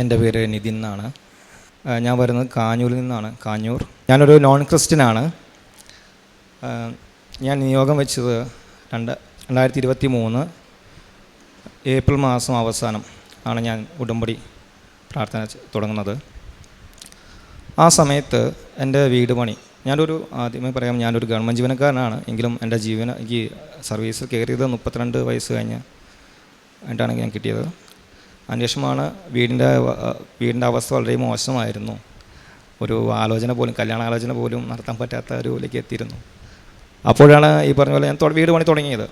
എന്റെ പേര് നിതിൻ എന്നാണ്. ഞാൻ വരുന്നത് കാഞ്ഞൂരിൽ നിന്നാണ് കാഞ്ഞൂർ. ഞാനൊരു നോൺ ക്രിസ്ത്യനാണ് ഞാൻ നിയോഗം വെച്ചത് രണ്ട് രണ്ടായിരത്തി ഇരുപത്തി മൂന്ന് ഏപ്രിൽ മാസം അവസാനം ആണ് ഞാൻ ഉടമ്പടി പ്രാർത്ഥന തുടങ്ങുന്നത്. ആ സമയത്ത് എന്റെ വീട് പണി ഞാനൊരു ആദ്യമേ പറയാം ഞാനൊരു ഗവൺമെന്റ് ജീവനക്കാരനാണ് എങ്കിലും എന്റെ ജീവന എനിക്ക് സർവീസിൽ കയറിയത് മുപ്പത്തിരണ്ട് വയസ്സ് കഴിഞ്ഞ് ആയിട്ടാണ് ഞാൻ കിട്ടിയത്. അതിനുശേഷമാണ് വീടിന്റെ വീടിന്റെ അവസ്ഥ വളരെ മോശമായിരുന്നു. ഒരു ആലോചന പോലും കല്യാണാലോചന പോലും നടത്താൻ പറ്റാത്ത ഒരു ഇതിലേക്ക് എത്തിയിരുന്നു. അപ്പോഴാണ് ഈ പറഞ്ഞ പോലെ ഞാൻ വീട് പണി തുടങ്ങിയത്.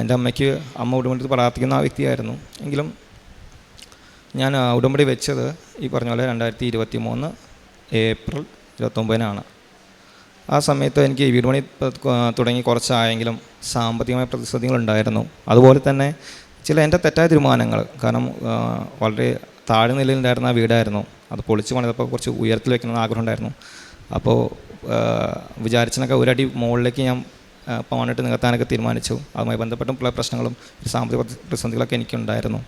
എന്റെ അമ്മയ്ക്ക് അമ്മ ഉടമ്പടി പ്രാർത്ഥിക്കുന്ന ആ വ്യക്തിയായിരുന്നു. എങ്കിലും ഞാൻ ഉടമ്പടി വെച്ചത് ഈ പറഞ്ഞ പോലെ രണ്ടായിരത്തി ഇരുപത്തി മൂന്ന് ഏപ്രിൽ ഇരുപത്തൊമ്പതിനാണ്. ആ സമയത്ത് എനിക്ക് വീട് പണി തുടങ്ങി കുറച്ചായെങ്കിലും സാമ്പത്തികമായ പ്രതിസന്ധികളുണ്ടായിരുന്നു. അതുപോലെ തന്നെ ചില എന്റെ തെറ്റായ തീരുമാനങ്ങൾ. കാരണം വളരെ താഴ്ന്ന നിലയിലുണ്ടായിരുന്ന ആ വീടായിരുന്നു. അത് പൊളിച്ച് പണിതപ്പോൾ കുറച്ച് ഉയരത്തിൽ വെക്കണമെന്ന് ആഗ്രഹം ഉണ്ടായിരുന്നു. അപ്പോൾ വിചാരിച്ചതിനൊക്കെ ഒരടി മുകളിലേക്ക് ഞാൻ പണിട്ട് നികത്താനൊക്കെ തീരുമാനിച്ചു. അതുമായി ബന്ധപ്പെട്ടും പല പ്രശ്നങ്ങളും സാമ്പത്തിക പ്രതി- പ്രതിസന്ധികളൊക്കെ എനിക്കുണ്ടായിരുന്നു.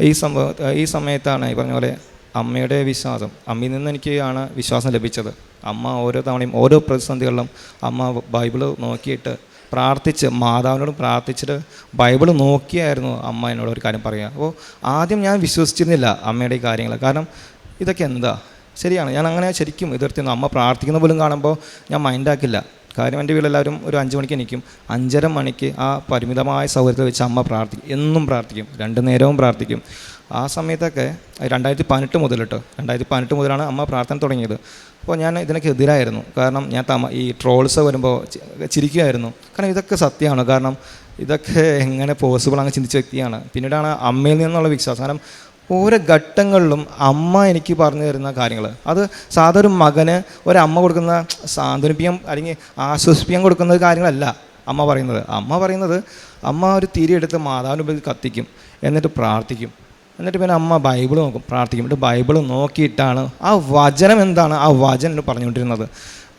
ഈ സംഭവ ഈ സമയത്താണ് ഈ പറഞ്ഞ പോലെ അമ്മയുടെ വിശ്വാസം. അമ്മയിൽ നിന്ന് എനിക്ക് ആണ് വിശ്വാസം ലഭിച്ചത്. അമ്മ ഓരോ തവണയും ഓരോ പ്രതിസന്ധികളിലും അമ്മ ബൈബിൾ നോക്കിയിട്ട് പ്രാർത്ഥിച്ച് മാതാവിനോട് പ്രാർത്ഥിച്ചിട്ട് ബൈബിൾ നോക്കിയായിരുന്നു അമ്മ എന്നോട് ഒരു കാര്യം പറയുക അപ്പോൾ ആദ്യം ഞാൻ വിശ്വസിച്ചിരുന്നില്ല അമ്മയുടെ ഈ കാര്യങ്ങൾ കാരണം ഇതൊക്കെ എന്താ? ശരിയാണ്. ഞാൻ അങ്ങനെ ശരിക്കും എതിർത്തിരുന്നു അമ്മ പ്രാർത്ഥിക്കുന്ന പോലും കാണുമ്പോൾ ഞാൻ മൈൻഡാക്കില്ല കാര്യം എന്റെ വീട്ടിലെല്ലാവരും ഒരു അഞ്ച് മണിക്ക് എനിക്കും അഞ്ചര മണിക്ക് ആ പരിമിതമായ സൗകര്യത്തിൽ വെച്ച് അമ്മ പ്രാർത്ഥിക്കും. എന്നും പ്രാർത്ഥിക്കും. രണ്ട് നേരവും പ്രാർത്ഥിക്കും. ആ സമയത്തൊക്കെ രണ്ടായിരത്തി പതിനെട്ട് മുതൽ കേട്ടോ രണ്ടായിരത്തി പതിനെട്ട് മുതലാണ് അമ്മ പ്രാർത്ഥന തുടങ്ങിയത്. അപ്പോൾ ഞാൻ ഇതിനൊക്കെ എതിരായിരുന്നു. കാരണം ഞാൻ തമ ഈ ട്രോൾസ് വരുമ്പോൾ ചിരിക്കുമായിരുന്നു കാരണം ഇതൊക്കെ സത്യമാണ്. കാരണം ഇതൊക്കെ എങ്ങനെ പോസിബിൾ അങ്ങ് ചിന്തിച്ച വ്യക്തിയാണ്. പിന്നീടാണ് അമ്മയിൽ നിന്നുള്ള വിശ്വാസം. കാരണം ഓരോ ഘട്ടങ്ങളിലും അമ്മ എനിക്ക് പറഞ്ഞു തരുന്ന കാര്യങ്ങൾ അത് സാധാ ഒരു മകന് ഒരമ്മ കൊടുക്കുന്ന സാന്ത്വനിപ്പിക്കാൻ അല്ലെങ്കിൽ ആശ്വസിപ്പിക്കാൻ കൊടുക്കുന്ന കാര്യങ്ങളല്ല അമ്മ പറയുന്നത്. അമ്മ പറയുന്നത് അമ്മ ഒരു തിരിയെടുത്ത് മുമ്പിൽ കത്തിക്കും. എന്നിട്ട് പ്രാർത്ഥിക്കും. എന്നിട്ട് പിന്നെ അമ്മ ബൈബിൾ നോക്കും പ്രാർത്ഥിക്കും. എന്നിട്ട് ബൈബിൾ നോക്കിയിട്ടാണ് ആ വചനം എന്താണ് ആ വചനം പറഞ്ഞുകൊണ്ടിരുന്നത്.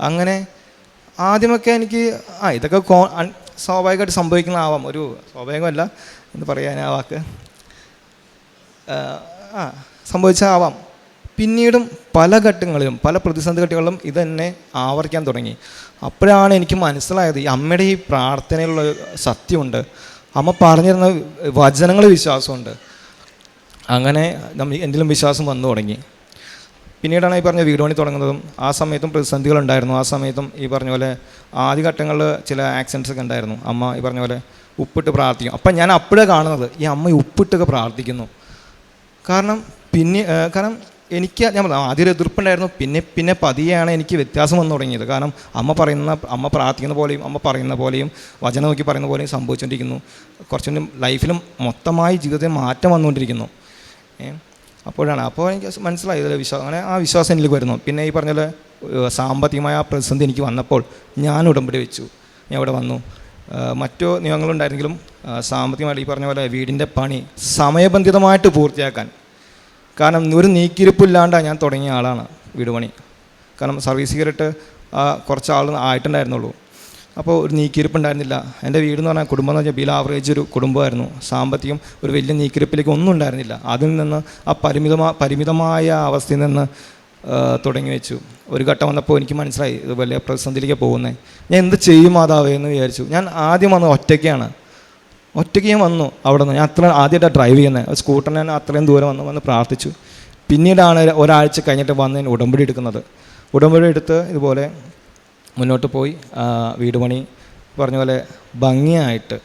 അങ്ങനെ ആദ്യമൊക്കെ എനിക്ക് ആ ഇതൊക്കെ കോ സ്വാഭാവികമായിട്ട് സംഭവിക്കുന്നതാവാം ഒരു സ്വാഭാവികമല്ല എന്ന് പറയാൻ ആ വാക്ക്. ആ സംഭവിച്ചാവാം പിന്നീടും പല ഘട്ടങ്ങളിലും പല പ്രതിസന്ധി ഘട്ടങ്ങളിലും ഇതെന്നെ ആവർത്തിക്കാൻ തുടങ്ങി. അപ്പോഴാണ് എനിക്ക് മനസ്സിലായത് ഈ അമ്മയുടെ ഈ പ്രാർത്ഥനയിലുള്ള സത്യമുണ്ട്. അമ്മ പറഞ്ഞിരുന്ന വചനങ്ങൾ വിശ്വാസമുണ്ട്. അങ്ങനെ നമ്മ എന്തെങ്കിലും വിശ്വാസം വന്നു തുടങ്ങി. പിന്നീടാണ് ഈ പറഞ്ഞ വീട് പണി തുടങ്ങുന്നതും ആ സമയത്തും പ്രതിസന്ധികൾ ഉണ്ടായിരുന്നു. ആ സമയത്തും ഈ പറഞ്ഞ പോലെ ആദ്യഘട്ടങ്ങളിൽ ചില ആക്സിഡൻസ് ഒക്കെ ഉണ്ടായിരുന്നു. അമ്മ ഈ പറഞ്ഞ പോലെ ഉപ്പിട്ട് പ്രാർത്ഥിക്കും. അപ്പം ഞാൻ അപ്പോഴേ കാണുന്നത് ഈ അമ്മ ഉപ്പിട്ടൊക്കെ പ്രാർത്ഥിക്കുന്നു. കാരണം പിന്നെ കാരണം എനിക്ക് ഞാൻ പറഞ്ഞു, ആദ്യം എതിർപ്പുണ്ടായിരുന്നു. പിന്നെ പിന്നെ പതിയെയാണ് എനിക്ക് വ്യത്യാസം വന്നു തുടങ്ങിയത്. കാരണം അമ്മ പറയുന്ന അമ്മ പ്രാർത്ഥിക്കുന്ന പോലെയും അമ്മ പറയുന്ന പോലെയും വചനം നോക്കി പറയുന്ന പോലെയും സംഭവിച്ചുകൊണ്ടിരിക്കുന്നു. കുറച്ചുകൂടി ലൈഫിലും മൊത്തമായി ജീവിതത്തിൽ മാറ്റം വന്നുകൊണ്ടിരിക്കുന്നു. അപ്പോഴാണ്. അപ്പോൾ എനിക്ക് മനസ്സിലായി ഇതിൽ വിശ്വാസം അങ്ങനെ ആ വിശ്വാസം എനിക്ക് വരുന്നു. പിന്നെ ഈ പറഞ്ഞ സാമ്പത്തികമായ ആ പ്രതിസന്ധി എനിക്ക് വന്നപ്പോൾ ഞാൻ ഉടമ്പടി വെച്ചു. ഞാൻ ഇവിടെ വന്നു. മറ്റു നിയമങ്ങളുണ്ടായിരുന്നെങ്കിലും സാമ്പത്തികമായിട്ട് ഈ പറഞ്ഞ പോലെ വീടിന്റെ പണി സമയബന്ധിതമായിട്ട് പൂർത്തിയാക്കാൻ. കാരണം ഒരു നീക്കിരിപ്പില്ലാണ്ടാണ് ഞാൻ തുടങ്ങിയ ആളാണ് വീട് പണി. കാരണം സർവീസ് കയറിയിട്ട് കുറച്ച് ആൾ ആയിട്ടുണ്ടായിരുന്നുള്ളൂ. അപ്പോൾ ഒരു നീക്കിയിരിപ്പ് ഉണ്ടായിരുന്നില്ല. എന്റെ വീട് എന്ന് പറഞ്ഞാൽ കുടുംബം എന്ന് പറഞ്ഞാൽ ബിൽ ആവറേജ് ഒരു കുടുംബമായിരുന്നു. സാമ്പത്തികം ഒരു വലിയ നീക്കിരിപ്പിലേക്ക് ഒന്നും ഉണ്ടായിരുന്നില്ല. അതിൽ നിന്ന് ആ പരിമിതമാ പരിമിതമായ അവസ്ഥയിൽ നിന്ന് തുടങ്ങി വെച്ചു. ഒരു ഘട്ടം വന്നപ്പോൾ എനിക്ക് മനസ്സിലായി ഇത് വലിയ പ്രതിസന്ധിയിലേക്ക് പോകുന്നത് ഞാൻ എന്ത് ചെയ്യും മാതാവേ എന്ന് വിചാരിച്ചു. ഞാൻ ആദ്യം വന്നത് ഒറ്റയ്ക്കാണ്. ഒറ്റയ്ക്ക് ഞാൻ വന്നു അവിടെ നിന്ന്. ഞാൻ അത്ര ആദ്യമായിട്ടാണ് ഡ്രൈവ് ചെയ്യുന്നത് സ്കൂട്ടറിന് ഞാൻ അത്രയും ദൂരം വന്ന് വന്ന് പ്രാർത്ഥിച്ചു. പിന്നീടാണ് ഒരാഴ്ച കഴിഞ്ഞിട്ട് വന്ന് ഞാൻ ഉടമ്പടി എടുക്കുന്നത്. ഉടമ്പടി എടുത്ത് ഇതുപോലെ മുന്നോട്ട് പോയി. വീട് പണി പറഞ്ഞ പോലെ ഭംഗിയായിട്ട്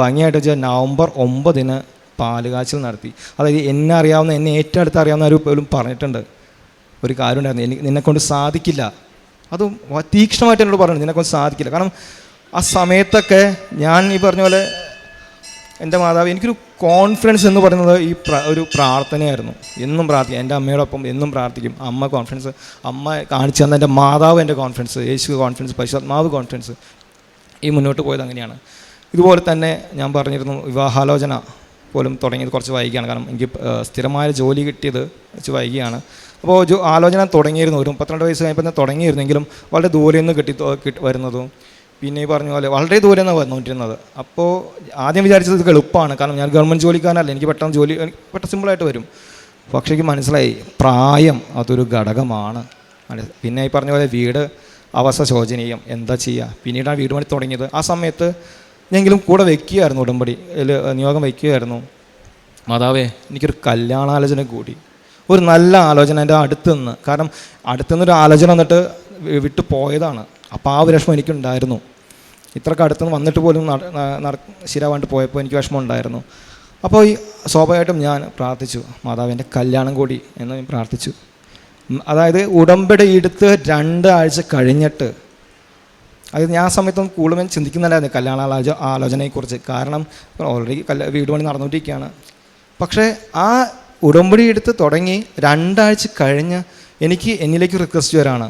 ഭംഗിയായിട്ട് വെച്ചാൽ നവംബർ ഒമ്പതിന് പാലുകാച്ചൽ നടത്തി. അതായത് എന്നെ അറിയാവുന്ന എന്നെ ഏറ്റവും അടുത്ത് അറിയാവുന്ന ഒരു പോലും പറഞ്ഞിട്ടുണ്ട്. ഒരു കാര്യം ഉണ്ടായിരുന്നു. എനിക്ക് നിന്നെക്കൊണ്ട് സാധിക്കില്ല. അത് തീക്ഷ്ണമായിട്ട് എന്നോട് പറഞ്ഞു നിന്നെക്കൊണ്ട് സാധിക്കില്ല. കാരണം ആ സമയത്തൊക്കെ ഞാൻ ഈ പറഞ്ഞ പോലെ എന്റെ മാതാവ് എനിക്കൊരു കോൺഫിഡൻസ് എന്ന് പറയുന്നത് ഈ ഒരു പ്രാർത്ഥനയായിരുന്നു. എന്നും പ്രാർത്ഥിക്കും. എന്റെ അമ്മയോടൊപ്പം എന്നും പ്രാർത്ഥിക്കും. അമ്മ കോൺഫിഡൻസ് അമ്മ കാണിച്ചു തന്ന എന്റെ മാതാവ് എന്റെ കോൺഫിഡൻസ് യേശു കോൺഫിഡൻസ് പരിശുദ്ധാത്മാവ് കോൺഫിഡൻസ് ഈ മുന്നോട്ട് പോയത് അങ്ങനെയാണ്. ഇതുപോലെ തന്നെ ഞാൻ പറഞ്ഞിരുന്നു വിവാഹാലോചന പോലും തുടങ്ങിയത് കുറച്ച് വൈകിയാണ്. കാരണം എനിക്ക് സ്ഥിരമായ ജോലി കിട്ടിയത് കുറച്ച് വൈകിയാണ്. അപ്പോൾ ആലോചന തുടങ്ങിയിരുന്നു. ഒരു മുപ്പത്തിരണ്ട് വയസ്സ് കഴിഞ്ഞപ്പോൾ തന്നെ തുടങ്ങിയിരുന്നെങ്കിലും വളരെ ദൂരെ നിന്ന് കിട്ടി വരുന്നതും പിന്നെ ഈ പറഞ്ഞ പോലെ വളരെ ദൂരെ നിന്നാണ് വന്നുകൊണ്ടിരുന്നത് അപ്പോൾ ആദ്യം വിചാരിച്ചത് ഇത് എളുപ്പമാണ്. കാരണം ഞാൻ ഗവൺമെന്റ് ജോലിക്കാരനല്ല. എനിക്ക് പെട്ടെന്ന് ജോലി പെട്ടെന്ന് സിമ്പിളായിട്ട് വരും. പക്ഷേ എനിക്ക് മനസ്സിലായി പ്രായം അതൊരു ഘടകമാണ്. പിന്നെ ഈ പറഞ്ഞ പോലെ വീട് അവസ്ഥ ശോചനീയം. എന്താ ചെയ്യുക പിന്നീടാണ് വീട് പണി തുടങ്ങിയത്. ആ സമയത്ത് ഞെങ്കിലും കൂടെ വെക്കുകയായിരുന്നു ഉടമ്പടി. നിയോഗം വയ്ക്കുകയായിരുന്നു മാതാവേ എനിക്കൊരു കല്യാണാലോചന കൂടി. ഒരു നല്ല ആലോചന എന്റെ അടുത്തുനിന്ന്. കാരണം അടുത്തുനിന്നൊരു ആലോചന വന്നിട്ട് വിട്ടു പോയതാണ് അപ്പോൾ ആ ഒരു വിഷമം എനിക്കുണ്ടായിരുന്നു. ഇത്രക്ക് അടുത്തുനിന്ന് വന്നിട്ട് പോലും ശരിയാവാണ്ട് പോയപ്പോൾ എനിക്ക് വിഷമം ഉണ്ടായിരുന്നു അപ്പോൾ ഈ സ്വാഭാവികമായിട്ടും ഞാൻ പ്രാർത്ഥിച്ചു മാതാവിന്റെ കല്യാണം കൂടി എന്ന് ഞാൻ പ്രാർത്ഥിച്ചു. അതായത് ഉടമ്പടി എടുത്ത് രണ്ടാഴ്ച കഴിഞ്ഞിട്ട് അത് ഞാൻ ആ സമയത്തൊന്നും കൂടുതലും ചിന്തിക്കുന്നില്ലായിരുന്നു കല്യാണ ആലോചന ആലോചനയെക്കുറിച്ച്. കാരണം ഓൾറെഡി കല്യ വീട് പണി നടന്നുകൊണ്ടിരിക്കുകയാണ്. പക്ഷേ ആ ഉടമ്പടി എടുത്ത് തുടങ്ങി രണ്ടാഴ്ച കഴിഞ്ഞ് എനിക്ക് എന്നിലേക്ക് റിക്വസ്റ്റ് വരാണ്.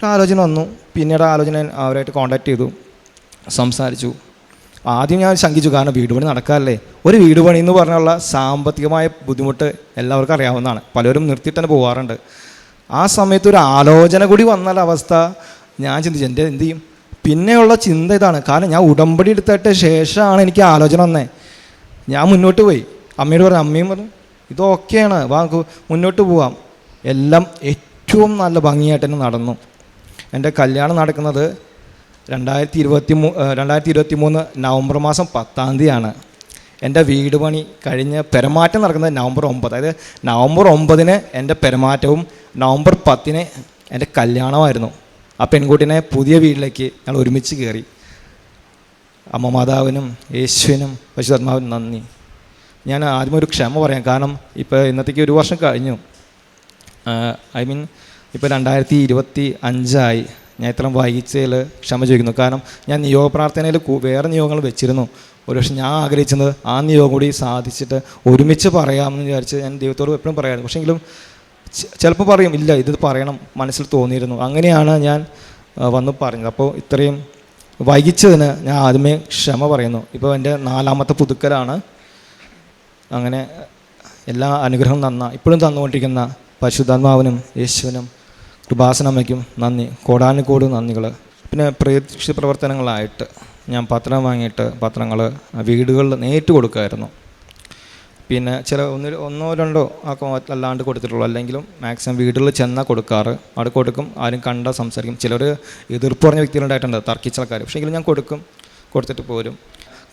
ഒരു ആലോചന വന്നു. പിന്നീട് ആലോചന അവരായിട്ട് കോണ്ടാക്ട് ചെയ്തു. സംസാരിച്ചു. ആദ്യം ഞാൻ ശങ്കിച്ചു. കാരണം വീട് പണി നടക്കാറില്ലേ? ഒരു വീട് പണി എന്ന് പറഞ്ഞുള്ള സാമ്പത്തികമായ ബുദ്ധിമുട്ട് എല്ലാവർക്കും അറിയാവുന്നതാണ്. പലരും നിർത്തിയിട്ട് തന്നെ പോകാറുണ്ട് ആ സമയത്ത് ഒരു ആലോചന കൂടി വന്നാൽ അവസ്ഥ ഞാൻ ചിന്തിച്ചു എന്റെ എന്ത് ചെയ്യും? പിന്നെയുള്ള ചിന്ത ഇതാണ്. കാരണം ഞാൻ ഉടമ്പടി എടുത്തിട്ട് ശേഷമാണ് എനിക്ക് ആലോചന വന്നേ. ഞാൻ മുന്നോട്ട് പോയി. അമ്മയോട് പറഞ്ഞു അമ്മയും പറഞ്ഞു ഇതൊക്കെയാണ്. വാ മുന്നോട്ട് പോവാം. എല്ലാം ഏറ്റവും നല്ല ഭംഗിയായിട്ട് തന്നെ നടന്നു. എന്റെ കല്യാണം നടക്കുന്നത് രണ്ടായിരത്തി ഇരുപത്തി മൂ രണ്ടായിരത്തി ഇരുപത്തി മൂന്ന് നവംബർ മാസം പത്താം തീയതിയാണ്. എന്റെ വീട് പണി കഴിഞ്ഞ് പെരമാറ്റം നടക്കുന്നത് നവംബർ ഒമ്പത്. അതായത് നവംബർ ഒമ്പതിന് എന്റെ പെരമാറ്റവും നവംബർ പത്തിന് എന്റെ കല്യാണമായിരുന്നു. ആ പെൺകുട്ടിനെ പുതിയ വീട്ടിലേക്ക് ഞങ്ങൾ ഒരുമിച്ച് കയറി. അമ്മ മാതാവിനും യേശുവിനും പശുധർമാവിനും നന്ദി. ഞാൻ ആദ്യം ഒരു ക്ഷമ പറയാം. കാരണം ഇപ്പോൾ ഇന്നത്തേക്ക് ഒരു വർഷം കഴിഞ്ഞു. ഐ മീൻ ഇപ്പോൾ രണ്ടായിരത്തി ഇരുപത്തി അഞ്ചായി ഞാൻ ഇത്രയും വൈകിച്ചതിൽ ക്ഷമ ചോദിക്കുന്നു. കാരണം ഞാൻ നിയോഗ പ്രാർത്ഥനയിൽ വേറെ നിയോഗങ്ങൾ വെച്ചിരുന്നു. ഒരു പക്ഷേ ഞാൻ ആഗ്രഹിച്ചത് ആ നിയോഗം കൂടി സാധിച്ചിട്ട് ഒരുമിച്ച് പറയാമെന്ന് വിചാരിച്ച് ഞാൻ ദൈവത്തോട് എപ്പോഴും പറയായിരുന്നു പക്ഷേങ്കിലും ചിലപ്പോൾ പറയും ഇല്ല ഇത് പറയണം മനസ്സിൽ തോന്നിയിരുന്നു. അങ്ങനെയാണ് ഞാൻ വന്ന് പറഞ്ഞത്. അപ്പോൾ ഇത്രയും വൈകിച്ചതിന് ഞാൻ ആദ്യമേ ക്ഷമ പറയുന്നു. ഇപ്പോൾ എന്റെ നാലാമത്തെ പുതുക്കലാണ്. അങ്ങനെ എല്ലാ അനുഗ്രഹവും തന്ന ഇപ്പോഴും തന്നുകൊണ്ടിരിക്കുന്ന പരിശുദ്ധാത്മാവിനും യേശുവിനും കൃപാസനമ്മയ്ക്കും നന്ദി. കോടാനുകോട് നന്ദികൾ പിന്നെ പ്രതീക്ഷ പ്രവർത്തനങ്ങളായിട്ട് ഞാൻ പത്രം വാങ്ങിയിട്ട് പത്രങ്ങൾ വീടുകളിൽ നേരിട്ട് കൊടുക്കുമായിരുന്നു പിന്നെ ചില ഒന്ന് ഒന്നോ രണ്ടോ ഒക്കെ അല്ലാണ്ട് കൊടുത്തിട്ടുള്ളൂ. അല്ലെങ്കിലും മാക്സിമം വീടുകളിൽ ചെന്നാൽ കൊടുക്കാറ്. അവിടെ കൊടുക്കും ആരും കണ്ട സംസാരിക്കും. ചിലർ എതിർപ്പ് പറഞ്ഞ വ്യക്തികളുണ്ടായിട്ടുണ്ട് തർക്കിച്ച ആൾക്കാർ പക്ഷേ എങ്കിലും ഞാൻ കൊടുക്കും കൊടുത്തിട്ട് പോരും.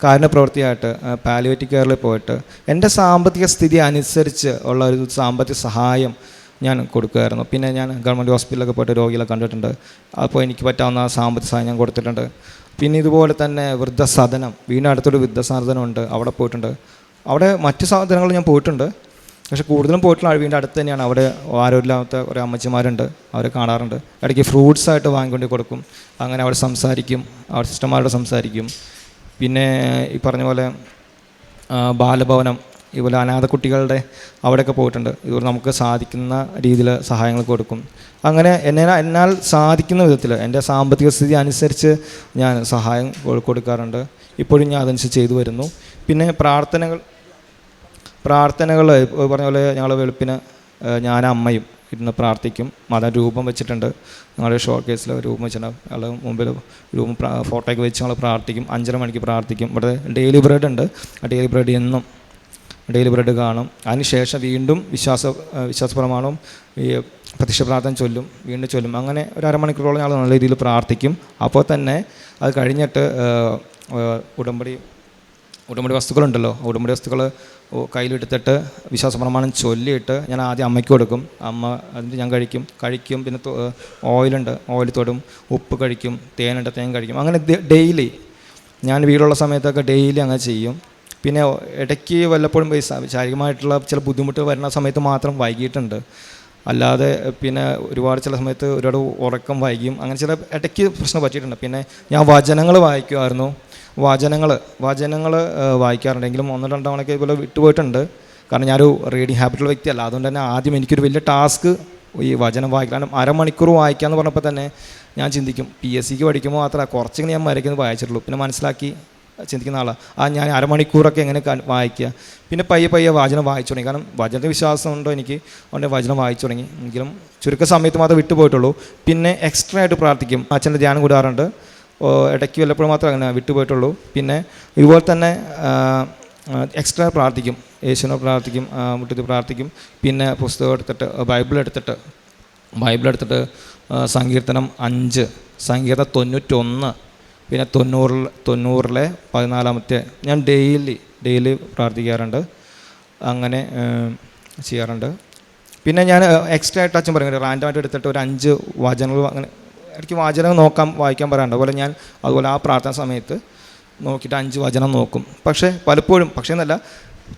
കാരുണ്യ പ്രവൃത്തിയായിട്ട് പാലിയേറ്റീവ് കെയറിൽ പോയിട്ട് എന്റെ സാമ്പത്തിക സ്ഥിതി അനുസരിച്ച് ഉള്ള ഒരു സാമ്പത്തിക സഹായം ഞാൻ കൊടുക്കുമായിരുന്നു പിന്നെ ഞാൻ ഗവൺമെന്റ് ഹോസ്പിറ്റലൊക്കെ പോയിട്ട് രോഗികളെ കണ്ടിട്ടുണ്ട്. അപ്പോൾ എനിക്ക് പറ്റാവുന്ന സാമ്പത്തിക സഹായം ഞാൻ കൊടുത്തിട്ടുണ്ട്. പിന്നെ ഇതുപോലെ തന്നെ വൃദ്ധസദനം. വീടിനടുത്തൊരു വൃദ്ധസദനമുണ്ട്. അവിടെ പോയിട്ടുണ്ട്. അവിടെ മറ്റ് സാധനങ്ങൾ ഞാൻ പോയിട്ടുണ്ട്. പക്ഷെ കൂടുതലും പോയിട്ടുള്ള വീടിന്റെ അടുത്ത് തന്നെയാണ്. അവിടെ ആരോഗ്യമില്ലാത്ത കുറേ അമ്മച്ചിമാരുണ്ട്. അവരെ കാണാറുണ്ട്. ഇടയ്ക്ക് ഫ്രൂട്ട്സ് ആയിട്ട് വാങ്ങിക്കൊണ്ട് കൊടുക്കും. അങ്ങനെ അവിടെ സംസാരിക്കും. അവിടെ സിസ്റ്റർമാരോട് സംസാരിക്കും. പിന്നെ ഈ പറഞ്ഞ പോലെ ബാലഭവനം. ഇതുപോലെ അനാഥ കുട്ടികളുടെ അവിടെയൊക്കെ പോയിട്ടുണ്ട്. ഇതുപോലെ നമുക്ക് സാധിക്കുന്ന രീതിയിൽ സഹായങ്ങൾ കൊടുക്കും. അങ്ങനെ എന്നെ എന്നാൽ സാധിക്കുന്ന വിധത്തിൽ എന്റെ സാമ്പത്തിക സ്ഥിതി അനുസരിച്ച് ഞാൻ സഹായം കൊടുക്കാറുണ്ട്. ഇപ്പോഴും ഞാൻ അതനുസരിച്ച് ചെയ്തു വരുന്നു. പിന്നെ പ്രാർത്ഥനകൾ പ്രാർത്ഥനകൾ പറഞ്ഞ പോലെ ഞങ്ങൾ വെളുപ്പിന് ഞാൻ അമ്മയും ഇരുന്ന് പ്രാർത്ഥിക്കും. മതം രൂപം വെച്ചിട്ടുണ്ട്. ഞങ്ങളുടെ ഷോ കേസിൽ രൂപം വെച്ചിട്ടുണ്ട്. ഞങ്ങൾ മുമ്പിൽ രൂപം ഫോട്ടോയൊക്കെ വെച്ച് ഞങ്ങൾ പ്രാർത്ഥിക്കും. അഞ്ചര മണിക്ക് പ്രാർത്ഥിക്കും. ഇവിടെ ഡെയിലി ബ്രെഡ് ഉണ്ട്. ആ ഡെയിലി ബ്രെഡ് എന്നും ഡെയിലി ബ്രെഡ് കാണും. അതിനുശേഷം വീണ്ടും വിശ്വാസ വിശ്വാസപ്രമാണവും വിശ്വാസ പ്രമാണവും ഈ പ്രത്യക്ഷ പ്രാർത്ഥന ചൊല്ലും വീണ്ടും ചൊല്ലും. അങ്ങനെ ഒരു അരമണിക്കൂറോളം ഞങ്ങൾ നല്ല രീതിയിൽ പ്രാർത്ഥിക്കും. അപ്പോൾ തന്നെ അത് കഴിഞ്ഞിട്ട് ഉടമ്പടി ഉടമ്പടി വസ്തുക്കളുണ്ടല്ലോ. ഉടമ്പടി വസ്തുക്കൾ കയ്യിലെടുത്തിട്ട് വിശ്വാസ പ്രമാണം ചൊല്ലിയിട്ട് ഞാൻ ആദ്യം അമ്മയ്ക്ക് കൊടുക്കും. അമ്മ അതിന് ഞാൻ കഴിക്കും. കഴിക്കും. പിന്നെ ഓയിലുണ്ട്. ഓയിൽ തൊടും. ഉപ്പ് കഴിക്കും. തേനുണ്ട് തേൻ കഴിക്കും. അങ്ങനെ ഡെയിലി. ഞാൻ വീടുള്ള സമയത്തൊക്കെ ഡെയിലി അങ്ങനെ ചെയ്യും. പിന്നെ ഇടയ്ക്ക് വല്ലപ്പോഴും ശാരീരികമായിട്ടുള്ള ചില ബുദ്ധിമുട്ട് വരുന്ന സമയത്ത് മാത്രം വൈകിയിട്ടുണ്ട്. അല്ലാതെ പിന്നെ ഒരുപാട് ചില സമയത്ത് ഒരുപാട് ഉറക്കം വൈകിയും അങ്ങനെ ചില ഇടയ്ക്ക് പ്രശ്നം പറ്റിയിട്ടുണ്ട്. പിന്നെ ഞാൻ വചനങ്ങൾ വായിക്കുമായിരുന്നു വചനങ്ങൾ വചനങ്ങൾ വായിക്കാറുണ്ടെങ്കിലും ഒന്ന് രണ്ടോ തവണയൊക്കെ ഇതുപോലെ വിട്ടുപോയിട്ടുണ്ട്. കാരണം ഞാനൊരു റീഡിങ് ഹാബിറ്റുള്ള വ്യക്തിയല്ല. അതുകൊണ്ട് തന്നെ ആദ്യം എനിക്കൊരു വലിയ ടാസ്ക് ഈ വചനം വായിക്കാനും അരമണിക്കൂർ വായിക്കാന്ന് പറഞ്ഞപ്പോൾ തന്നെ ഞാൻ ചിന്തിക്കും പി എസ് സിക്ക് പഠിക്കുമ്പോൾ മാത്രമേ കുറച്ചെങ്കിലും ഞാൻ മരയ്ക്കുന്നത് വായിച്ചിട്ടുള്ളൂ. പിന്നെ മനസ്സിലാക്കി ചിന്തിക്കുന്ന ആളാണ് ആ ഞാൻ അരമണിക്കൂറൊക്കെ എങ്ങനെ വായിക്കുക? പിന്നെ പയ്യെ പയ്യെ വചനം വായിച്ചു തുടങ്ങി. കാരണം വചനത്തിൽ വിശ്വാസമുണ്ടോ എനിക്ക്? അതുകൊണ്ട് വചനം വായിച്ചു തുടങ്ങി. എങ്കിലും ചുരുക്ക സമയത്ത് മാത്രമേ വിട്ടുപോയിട്ടുള്ളൂ പിന്നെ എക്സ്ട്രാ ആയിട്ട് പ്രാർത്ഥിക്കും. അച്ഛന്റെ ധ്യാനം കൂടാറുണ്ട്. ഇടയ്ക്ക് വല്ലപ്പോഴും മാത്രം അങ്ങനെ വിട്ടുപോയിട്ടുള്ളൂ പിന്നെ ഇതുപോലെ തന്നെ എക്സ്ട്രാ പ്രാർത്ഥിക്കും. യേശുവിനെ പ്രാർത്ഥിക്കും മുട്ടത്തിൽ പ്രാർത്ഥിക്കും. പിന്നെ പുസ്തകം എടുത്തിട്ട് ബൈബിൾ എടുത്തിട്ട് ബൈബിൾ എടുത്തിട്ട് സങ്കീർത്തനം അഞ്ച്. സങ്കീർത്തനം തൊണ്ണൂറ്റൊന്ന്. പിന്നെ തൊണ്ണൂറിൽ തൊണ്ണൂറിലെ പതിനാലാമത്തെ ഞാൻ ഡെയിലി ഡെയിലി പ്രാർത്ഥിക്കാറുണ്ട്. അങ്ങനെ ചെയ്യാറുണ്ട്. പിന്നെ ഞാൻ എക്സ്ട്രാ ആയിട്ട് അച്ഛൻ പറയുന്നത് റാൻഡമായിട്ട് എടുത്തിട്ട് ഒരു അഞ്ച് വചനങ്ങൾ അങ്ങനെ ഇടയ്ക്ക് വചനം നോക്കാൻ വായിക്കാൻ പറയാറുണ്ട്. അതുപോലെ ഞാൻ അതുപോലെ ആ പ്രാർത്ഥന സമയത്ത് നോക്കിയിട്ട് അഞ്ച് വചനം നോക്കും. പക്ഷേ പലപ്പോഴും പക്ഷേ എന്നല്ല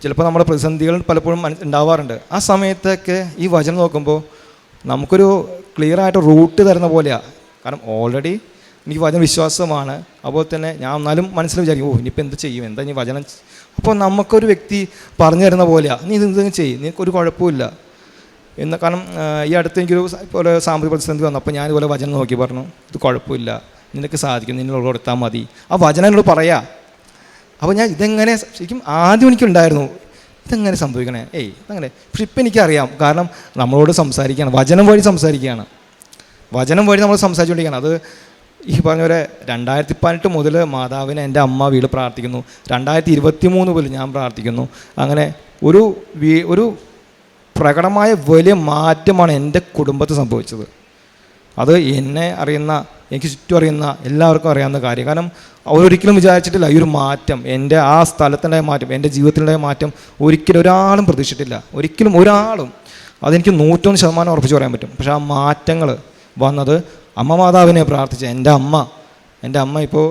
ചിലപ്പോൾ നമ്മുടെ പ്രതിസന്ധികൾ പലപ്പോഴും ഉണ്ടാവാറുണ്ട്. ആ സമയത്തൊക്കെ ഈ വചനം നോക്കുമ്പോൾ നമുക്കൊരു ക്ലിയർ ആയിട്ട് റൂട്ട് തരുന്ന പോലെയാണ് കാരണം ഓൾറെഡി എനിക്ക് വചന വിശ്വാസമാണ്. അപ്പോൾ തന്നെ ഞാൻ എന്നാലും മനസ്സിൽ വിചാരിക്കും ഓ ഇനിയിപ്പോൾ എന്ത് ചെയ്യും? എന്താ ഇനി വചനം? അപ്പോൾ നമുക്കൊരു വ്യക്തി പറഞ്ഞു തരുന്ന പോലെയാണ് നീ ഇത് എന്തെങ്കിലും ചെയ്യും നിനക്കൊരു കുഴപ്പമില്ല എന്ന് കാരണം ഈ അടുത്ത് എനിക്കൊരു പോലെ സാമ്പത്തിക പ്രതിസന്ധി വന്നു. അപ്പോൾ ഞാനിതുപോലെ വചനം നോക്കി പറഞ്ഞു ഇത് കുഴപ്പമില്ല നിനക്ക് സാധിക്കും നിന്നോട് കൊടുത്താൽ മതി. ആ വചനം എന്നോട് പറയാ. അപ്പോൾ ഞാൻ ഇതെങ്ങനെ ശരിക്കും ആദ്യം എനിക്കുണ്ടായിരുന്നു ഇതെങ്ങനെ സംഭവിക്കണേ? ഏയ് അങ്ങനെ പക്ഷെ ഇപ്പം എനിക്കറിയാം കാരണം നമ്മളോട് സംസാരിക്കുകയാണ് വചനം വഴി സംസാരിക്കുകയാണ്. വചനം വഴി നമ്മൾ സംസാരിച്ചുകൊണ്ടിരിക്കുകയാണ്. അത് ഈ പറഞ്ഞ പോലെ രണ്ടായിരത്തി പതിനെട്ട് മുതൽ മാതാവിനെ എന്റെ അമ്മ വീട് പ്രാർത്ഥിക്കുന്നു. രണ്ടായിരത്തി ഇരുപത്തി മൂന്ന് മുതൽ ഞാൻ പ്രാർത്ഥിക്കുന്നു. അങ്ങനെ ഒരു വീ- ഒരു പ്രകടമായ വലിയ മാറ്റമാണ് എന്റെ കുടുംബത്തിൽ സംഭവിച്ചത്. അത് എന്നെ അറിയുന്ന എനിക്ക് ചുറ്റും അറിയുന്ന എല്ലാവർക്കും അറിയാവുന്ന കാര്യം. കാരണം അവരൊരിക്കലും വിചാരിച്ചിട്ടില്ല ഈ ഒരു മാറ്റം എന്റെ ആ സ്ഥലത്തിന്റെ മാറ്റം എന്റെ ജീവിതത്തിന്റെ മാറ്റം ഒരിക്കലും ഒരാളും പ്രതീക്ഷിച്ചിട്ടില്ല. ഒരിക്കലും ഒരാളും അതെനിക്ക് നൂറ്റൊന്ന് ശതമാനം ഉറപ്പിച്ച് പറയാൻ പറ്റും. പക്ഷേ ആ മാറ്റങ്ങൾ വന്നത് അമ്മ മാതാവിനെ പ്രാർത്ഥിച്ച. എന്റെ അമ്മ എന്റെ അമ്മ ഇപ്പോൾ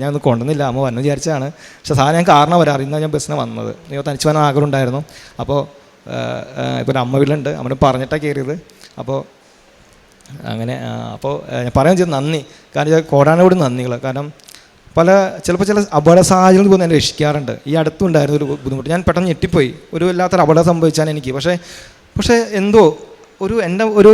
ഞാൻ ഒന്ന് കൊണ്ടുവന്നില്ല. അമ്മ വന്നു വിചാരിച്ചതാണ്. പക്ഷേ സാധനം ഞാൻ കാരണം വരാം. ഇന്നാണ് ഞാൻ ബസ്സിന് വന്നത്. നിങ്ങൾ തനിച്ച് വരാൻ ആഗ്രഹം ഉണ്ടായിരുന്നു. അപ്പോൾ ഇപ്പോൾ അമ്മ വീട്ടിലുണ്ട്. അമ്മ പറഞ്ഞിട്ടാണ് കയറിയത്. അപ്പോൾ അങ്ങനെ അപ്പോൾ ഞാൻ പറയാൻ ചെയ്ത് നന്ദി. കാരണം കോടാനോട് നന്ദികൾ. കാരണം പല ചിലപ്പോൾ ചില അപകട സാഹചര്യങ്ങൾ പോലും എന്നെ രക്ഷിക്കാറുണ്ട്. ഈ അടുത്തുണ്ടായിരുന്നു ഒരു ബുദ്ധിമുട്ട്. ഞാൻ പെട്ടെന്ന് ഞെട്ടിപ്പോയി. ഒരു വല്ലാത്തൊരു അപകടം സംഭവിച്ചാൽ എനിക്ക്. പക്ഷേ പക്ഷേ എന്തോ ഒരു എന്റെ ഒരു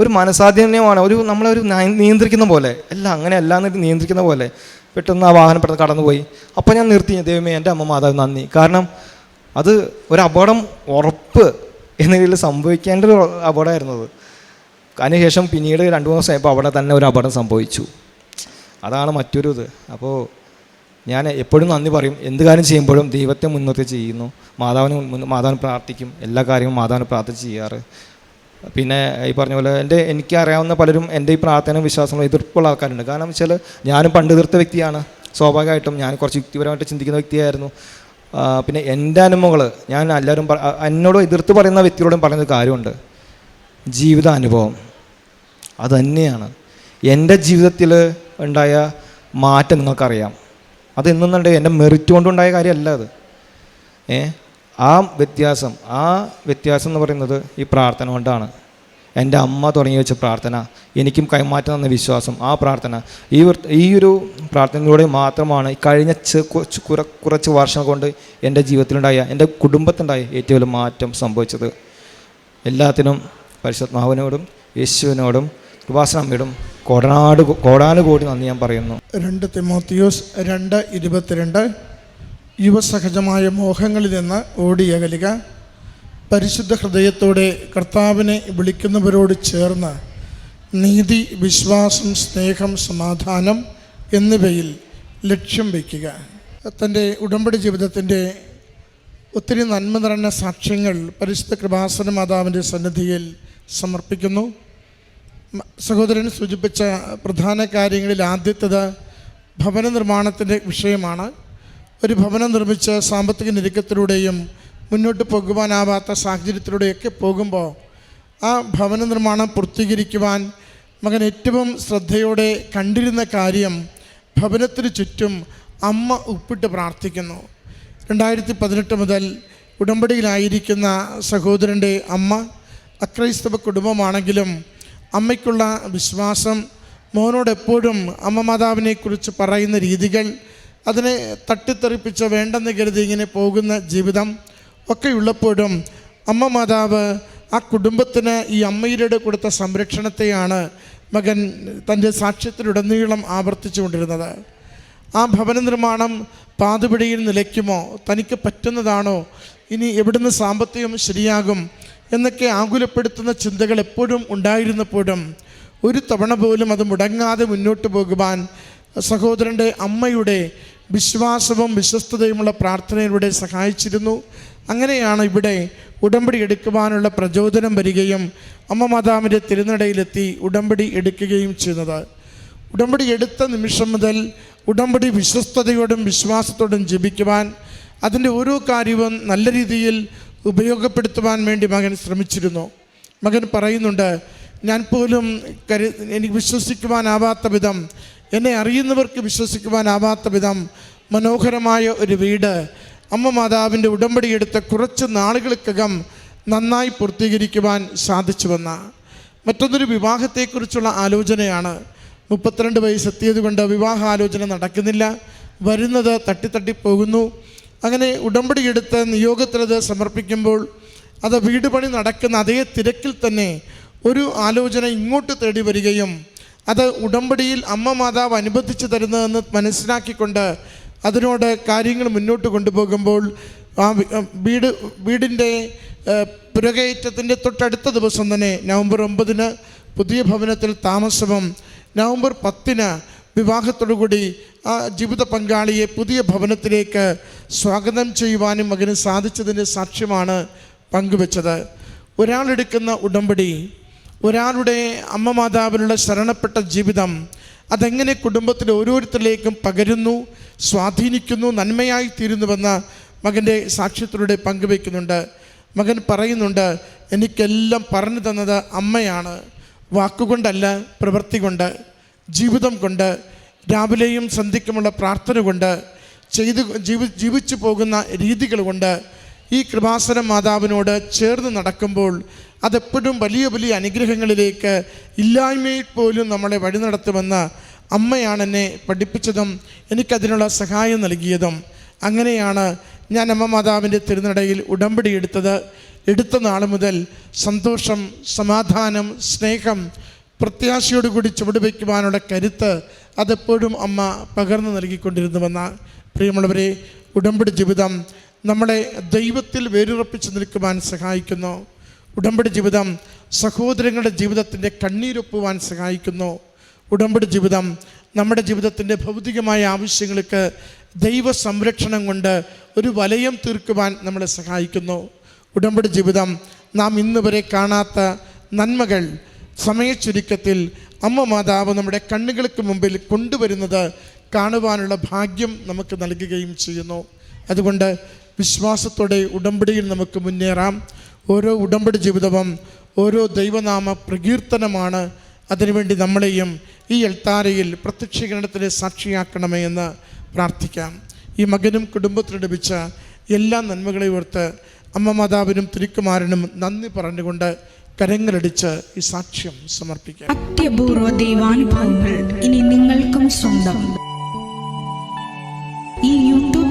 ഒരു മനസാധീനമാണ് ഒരു നമ്മളൊരു ഒരു നിയന്ത്രിക്കുന്ന പോലെ. അല്ല അങ്ങനെ അല്ലാന്നിട്ട് നിയന്ത്രിക്കുന്ന പോലെ. പെട്ടെന്ന് ആ വാഹനം പെട്ടെന്ന് കടന്നുപോയി. അപ്പോൾ ഞാൻ നിർത്തി ദൈവമേ എന്റെ അമ്മ മാതാവ് നന്ദി. കാരണം അത് ഒരു അപകടം ഉറപ്പ് എന്ന രീതിയിൽ സംഭവിക്കേണ്ട ഒരു അപകടമായിരുന്നു അത്. അതിനുശേഷം പിന്നീട് രണ്ട് മൂന്ന് ദിവസം ആയപ്പോൾ അവിടെ തന്നെ ഒരു അപകടം സംഭവിച്ചു. അതാണ് മറ്റൊരു ഇത്. അപ്പോൾ ഞാൻ എപ്പോഴും നന്ദി പറയും. എന്ത് കാര്യം ചെയ്യുമ്പോഴും ദൈവത്തെ മുന്നോട്ട് ചെയ്യുന്നു. മാതാവിന് മാതാവിന് പ്രാർത്ഥിക്കും. എല്ലാ കാര്യവും മാതാവിന് പ്രാർത്ഥിച്ച് ചെയ്യാറ്. പിന്നെ ഈ പറഞ്ഞ പോലെ എന്റെ എനിക്ക് അറിയാവുന്ന പലരും എന്റെ ഈ പ്രാർത്ഥന വിശ്വാസങ്ങളും എതിർപ്പുള്ള ആൾക്കാരുണ്ട്. കാരണം വെച്ചാൽ ഞാനും പണ്ട് എതിർത്ത വ്യക്തിയാണ്. സ്വാഭാവികമായിട്ടും ഞാൻ കുറച്ച് യുക്തിപരമായിട്ട് ചിന്തിക്കുന്ന വ്യക്തിയായിരുന്നു. പിന്നെ എന്റെ അനുഭവങ്ങൾ ഞാൻ എല്ലാവരും എന്നോട് എതിർത്ത് പറയുന്ന വ്യക്തികളോടും പറയുന്ന കാര്യമുണ്ട്. ജീവിതാനുഭവം. അത് തന്നെയാണ് എന്റെ ജീവിതത്തിൽ ഉണ്ടായ മാറ്റം നിങ്ങൾക്കറിയാം. അത് എന്നുണ്ട് എന്റെ മെറിറ്റ് കൊണ്ടുണ്ടായ കാര്യമല്ല അത്. ഏ? ആ വ്യത്യാസം ആ വ്യത്യാസം എന്ന് പറയുന്നത് ഈ പ്രാർത്ഥന കൊണ്ടാണ്. എന്റെ അമ്മ തുടങ്ങി വെച്ച പ്രാർത്ഥന എനിക്കും കൈമാറ്റം തന്ന വിശ്വാസം ആ പ്രാർത്ഥന. ഈ ഈ ഒരു പ്രാർത്ഥനയിലൂടെ മാത്രമാണ് കഴിഞ്ഞ കുറച്ച് കുറ- കുറച്ച് വർഷം കൊണ്ട് എന്റെ ജീവിതത്തിലുണ്ടായ എന്റെ കുടുംബത്തിലുണ്ടായ ഏറ്റവും വലിയ മാറ്റം സംഭവിച്ചത്. എല്ലാത്തിനും പരിശുദ്ധാവിനോടും യേശുവിനോടും കൃപാസനമ്മയോടും കോടനാട് കോടാനുകോടി നന്ദി ഞാൻ പറയുന്നു. രണ്ട് തിമോത്തിയോസ് രണ്ട് ഇരുപത്തിരണ്ട് യുവസഹജമായ മോഹങ്ങളിൽ നിന്ന് ഓടിയകലുക പരിശുദ്ധ ഹൃദയത്തോടെ കർത്താവിനെ വിളിക്കുന്നവരോട് ചേർന്ന് നീതി വിശ്വാസം സ്നേഹം സമാധാനം എന്നിവയിൽ ലക്ഷ്യം വയ്ക്കുക. തന്റെ ഉടമ്പടി ജീവിതത്തിന്റെ ഒത്തിരി നന്മ നിറഞ്ഞ സാക്ഷ്യങ്ങൾ പരിശുദ്ധ കൃപാസന മാതാവിന്റെ സന്നിധിയിൽ സമർപ്പിക്കുന്നു. സഹോദരൻ സൂചിപ്പിച്ച പ്രധാന കാര്യങ്ങളിൽ ആദ്യത്തേത് ഭവന നിർമ്മാണത്തിന്റെ വിഷയമാണ്. ഒരു ഭവനം നിർമ്മിച്ച് സാമ്പത്തിക ഞെരുക്കത്തിലൂടെയും മുന്നോട്ട് പോകുവാനാവാത്ത സാഹചര്യത്തിലൂടെയൊക്കെ പോകുമ്പോൾ ആ ഭവന നിർമ്മാണം പൂർത്തീകരിക്കുവാൻ മകൻ ഏറ്റവും ശ്രദ്ധയോടെ കണ്ടിരുന്ന കാര്യം ഭവനത്തിന് ചുറ്റും അമ്മ ഉപ്പിട്ട് പ്രാർത്ഥിക്കുന്നു. രണ്ടായിരത്തി പതിനെട്ട് മുതൽ ഉടമ്പടിയിലായിരിക്കുന്ന സഹോദരന്റെ അമ്മ അക്രൈസ്തവ കുടുംബമാണെങ്കിലും അമ്മയ്ക്കുള്ള വിശ്വാസം മോനോട് എപ്പോഴും അമ്മ മാതാവിനെക്കുറിച്ച് പറയുന്ന രീതികൾ അതിനെ തട്ടിത്തെറിപ്പിച്ച് വേണ്ടെന്ന് കരുതി ഇങ്ങനെ പോകുന്ന ജീവിതം ഒക്കെയുള്ളപ്പോഴും അമ്മ മാതാവ് ആ കുടുംബത്തിന് ഈ അമ്മയിലൂടെ കൊടുത്ത സംരക്ഷണത്തെയാണ് മകൻ തന്റെ സാക്ഷ്യത്തിലുടനീളം ആവർത്തിച്ചു കൊണ്ടിരുന്നത്. ആ ഭവന നിർമ്മാണം പാതുപിടിയിൽ നിലയ്ക്കുമോ? തനിക്ക് പറ്റുന്നതാണോ? ഇനി എവിടുന്ന് സാമ്പത്തികം ശരിയാകും? എന്നൊക്കെ ആകുലപ്പെടുത്തുന്ന ചിന്തകൾ എപ്പോഴും ഉണ്ടായിരുന്നപ്പോഴും ഒരു തവണ പോലും അത് മുടങ്ങാതെ മുന്നോട്ട് പോകുവാൻ സഹോദരന്റെ അമ്മയുടെ വിശ്വാസവും വിശ്വസ്തതയുമുള്ള പ്രാർത്ഥനയിലൂടെ സഹായിച്ചിരുന്നു. അങ്ങനെയാണ് ഇവിടെ ഉടമ്പടി എടുക്കുവാനുള്ള പ്രചോദനം വരികയും അമ്മ മാതാവിന്റെ തിരുനടയിലെത്തി ഉടമ്പടി എടുക്കുകയും ചെയ്യുന്നത്. ഉടമ്പടി എടുത്ത നിമിഷം മുതൽ ഉടമ്പടി വിശ്വസ്തയോടും വിശ്വാസത്തോടും ജപിക്കുവാൻ അതിന്റെ ഓരോ കാര്യവും നല്ല രീതിയിൽ ഉപയോഗപ്പെടുത്തുവാൻ വേണ്ടി മകൻ ശ്രമിച്ചിരുന്നു. മകൻ പറയുന്നുണ്ട് ഞാൻ പോലും കരു എനിക്ക് വിശ്വസിക്കുവാനാവാത്ത വിധം എന്നെ അറിയുന്നവർക്ക് വിശ്വസിക്കുവാനാവാത്ത വിധം മനോഹരമായ ഒരു വീട് അമ്മ മാതാവിന്റെ ഉടമ്പടി എടുത്ത കുറച്ച് നാളുകൾക്കകം നന്നായി പൂർത്തീകരിക്കുവാൻ സാധിച്ചുവെന്ന മറ്റൊന്നൊരു വിവാഹത്തെക്കുറിച്ചുള്ള ആലോചനയാണ്. മുപ്പത്തിരണ്ട് വയസ്സെത്തിയത് കൊണ്ട് വിവാഹാലോചന നടക്കുന്നില്ല. വരുന്നത് തട്ടിത്തട്ടി പോകുന്നു. അങ്ങനെ ഉടമ്പടി എടുത്ത് നിയോഗത്തിലത് സമർപ്പിക്കുമ്പോൾ അത് വീട് പണി നടക്കുന്ന അതേ തിരക്കിൽ തന്നെ ഒരു ആലോചന ഇങ്ങോട്ട് തേടി വരികയും അത് ഉടമ്പടിയിൽ അമ്മ മാതാവ് അനുബന്ധിച്ച് തരുന്നതെന്ന് മനസ്സിലാക്കിക്കൊണ്ട് അതിനോട് കാര്യങ്ങൾ മുന്നോട്ട് കൊണ്ടുപോകുമ്പോൾ ആ വീട് വീടിന്റെ പുരകയറ്റത്തിന്റെ തൊട്ടടുത്ത ദിവസം തന്നെ നവംബർ ഒമ്പതിന് പുതിയ ഭവനത്തിൽ താമസവും നവംബർ പത്തിന് വിവാഹത്തോടുകൂടി ആ ജീവിത പങ്കാളിയെ പുതിയ ഭവനത്തിലേക്ക് സ്വാഗതം ചെയ്യുവാനും മകന് സാധിച്ചതിന്റെ സാക്ഷ്യമാണ് പങ്കുവച്ചത്. ഒരാളെടുക്കുന്ന ഉടമ്പടി ഒരാളുടെ അമ്മ മാതാവിനുള്ള ശരണപ്പെട്ട ജീവിതം അതെങ്ങനെ കുടുംബത്തിലെ ഓരോരുത്തരിലേക്കും പകരുന്നു സ്വാധീനിക്കുന്നു നന്മയായി തീരുന്നുവെന്ന് മകന്റെ സാക്ഷ്യത്തിലൂടെ പങ്കുവയ്ക്കുന്നുണ്ട്. മകൻ പറയുന്നുണ്ട് എനിക്കെല്ലാം പറഞ്ഞു തന്നത് അമ്മയാണ്. വാക്കുകൊണ്ടല്ല പ്രവൃത്തി കൊണ്ട് ജീവിതം കൊണ്ട് രാവിലെയും സന്ധ്യക്കുമുള്ള പ്രാർത്ഥന കൊണ്ട് ചെയ്ത് ജീവി ജീവിച്ചു പോകുന്ന രീതികൾ കൊണ്ട് ഈ കൃപാസന മാതാവിനോട് ചേർന്ന് നടക്കുമ്പോൾ അതെപ്പോഴും വലിയ വലിയ അനുഗ്രഹങ്ങളിലേക്ക് ഇല്ലായ്മയിൽ പോലും നമ്മളെ വഴി നടത്തുമെന്ന് അമ്മയാണ് എന്നെ പഠിപ്പിച്ചതും എനിക്കതിനുള്ള സഹായം നൽകിയതും. അങ്ങനെയാണ് ഞാൻ അമ്മ മാതാവിന്റെ തിരുനടയിൽ ഉടമ്പടി എടുത്തത്. എടുത്ത നാൾ മുതൽ സന്തോഷം സമാധാനം സ്നേഹം പ്രത്യാശയോടുകൂടി ചുവടുവയ്ക്കുവാനുള്ള കരുത്ത് അതെപ്പോഴും അമ്മ പകർന്നു നൽകിക്കൊണ്ടിരുന്നുവെന്ന പ്രിയമുള്ളവരെ ഉടമ്പടി ജീവിതം നമ്മളെ ദൈവത്തിൽ വേരുറപ്പിച്ച് നിൽക്കുവാൻ സഹായിക്കുന്നു. ഉടമ്പടി ജീവിതം സഹോദരങ്ങളുടെ ജീവിതത്തിന്റെ കണ്ണീരൊപ്പുവാൻ സഹായിക്കുന്നു. ഉടമ്പടി ജീവിതം നമ്മുടെ ജീവിതത്തിന്റെ ഭൗതികമായ ആവശ്യങ്ങൾക്ക് ദൈവ സംരക്ഷണം കൊണ്ട് ഒരു വലയം തീർക്കുവാൻ നമ്മളെ സഹായിക്കുന്നു. ഉടമ്പടി ജീവിതം നാം ഇന്ന് വരെ കാണാത്ത നന്മകൾ സമയച്ചുരുക്കത്തിൽ അമ്മ മാതാവ് നമ്മുടെ കണ്ണുകൾക്ക് മുമ്പിൽ കൊണ്ടുവരുന്നത് കാണുവാനുള്ള ഭാഗ്യം നമുക്ക് നൽകുകയും ചെയ്യുന്നു. അതുകൊണ്ട് വിശ്വാസത്തോടെ ഉടമ്പടിയിൽ നമുക്ക് മുന്നേറാം. ഓരോ ഉടമ്പടി ജീവിതവും ഓരോ ദൈവനാമ പ്രകീർത്തനമാണ് അതിനുവേണ്ടി നമ്മളെയും ഈ എൽത്താരയിൽ പ്രത്യക്ഷീകരണത്തിന് സാക്ഷിയാക്കണമേ എന്ന് പ്രാർത്ഥിക്കാം. ഈ മകനും കുടുംബത്തിനും ലഭിച്ച എല്ലാ നന്മകളെയും ഓർത്ത് അമ്മ മാതാവിനും തിരുക്കുമാരനും നന്ദി പറഞ്ഞുകൊണ്ട് കരങ്ങളടിച്ച് ഈ സാക്ഷ്യം സമർപ്പിക്കാം. അത്യപൂർവ ദൈവാനുഭവങ്ങൾ ഇനി നിങ്ങൾക്കും സ്വന്തം. ഈ യൂട്യൂബ്